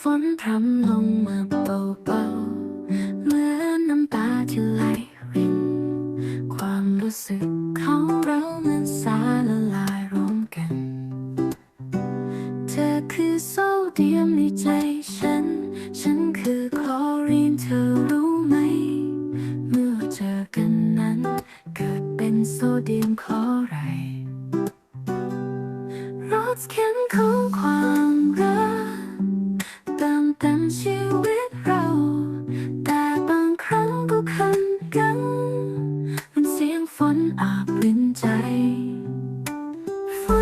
ฝนพรำลงมาเบาๆเหมือนน้ำตาที่ไหลริน ความรู้สึกของเราเหมือนสารละลายรวมกัน เธอคือโซเดียมในใจฉัน ฉันคือคลอรีนเธอรู้ไหม เมื่อเจอกันนั้นเกิดเป็นโซเดียมคลอไรรสเค็มของความ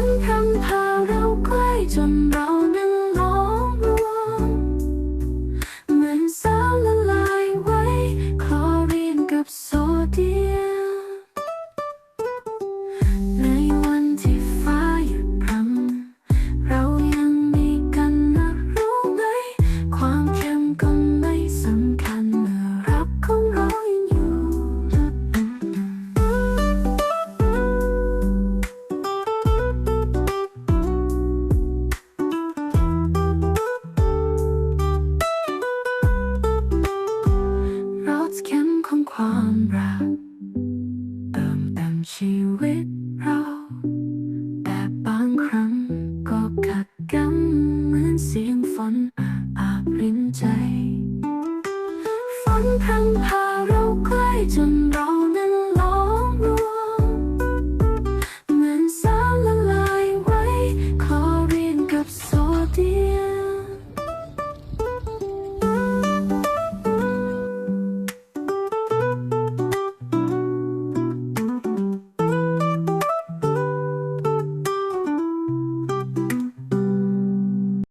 นพรำพาเราใกล้จนเรา ความรัก เติมเต็มชีวิตเรา แต่บางครั้งก็ขัดกันเหมือนเสียงฝนอาบรินใจ ฝนพังพาเราใกล้จน